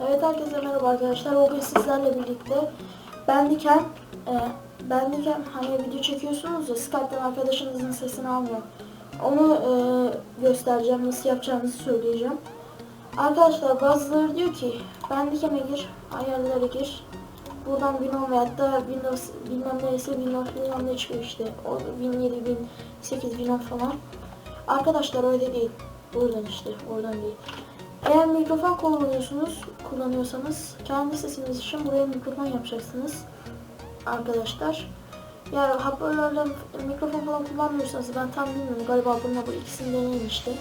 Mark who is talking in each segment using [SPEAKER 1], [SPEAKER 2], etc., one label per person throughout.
[SPEAKER 1] Evet herkese merhaba arkadaşlar. Bugün sizlerle birlikte bendiken e, bendiken hani video çekiyorsunuz ya Skype'den arkadaşınızın sesini almıyor. Onu e, göstereceğim. Nasıl yapacağınızı söyleyeceğim. Arkadaşlar bazıları diyor ki bendikene gir, ayarlara gir. Buradan Windows veyahut da Windows bilmem neyse Windows bilmem ne çıkıyor işte. O Win 7, Win 8, Win 10 falan. Arkadaşlar öyle değil. Buradan işte, oradan değil. Eğer mikrofon kullanıyorsunuz, kullanıyorsanız kendi sesiniz için buraya mikrofon yapacaksınız arkadaşlar. Yani hoparlörle mikrofon falan kullanmıyorsanız ben tam bilmiyorum galiba bununla bu ikisini deneyin işte.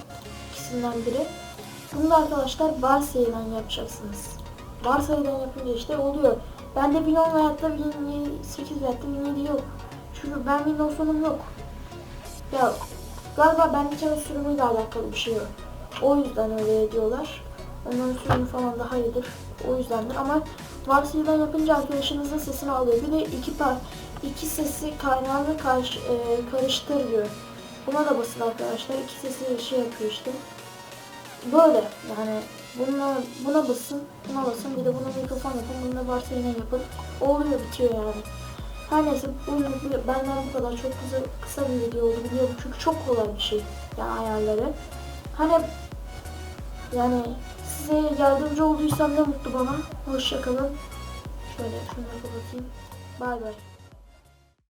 [SPEAKER 1] İkisinden biri. Bunu da arkadaşlar varsayılan yapacaksınız. Varsayılan yapınca işte oluyor. Bende Win 10 veyahut da Win 8 veyahut da Win 7 yok. Çünkü ben Windows sonum yok. Ya galiba bendeki sürümüyle alakalı bir şey yok. O yüzden öyle diyorlar. Onların sürümü falan daha iyidir. O yüzdendir ama varsayılan yapınca arkadaşınızın sesini alıyor. Bir de iki par iki sesi kaynağını karış, e, karıştır diyor. Buna da basın arkadaşlar. İki sesi şey yapıyor işte. Böyle yani buna, buna basın, buna basın bir de buna mikrofon yapın, bunu da varsayılan yapın. Oluyor bitiyor yani. Her neyse bugün bu- benden bu kadar çok kısa, kısa bir video oldu biliyorum çünkü çok kolay bir şey yani ayarları. Hani yani size yardımcı olduysam ne mutlu bana. Hoşçakalın. Şöyle şunu kapatayım. Bay bay.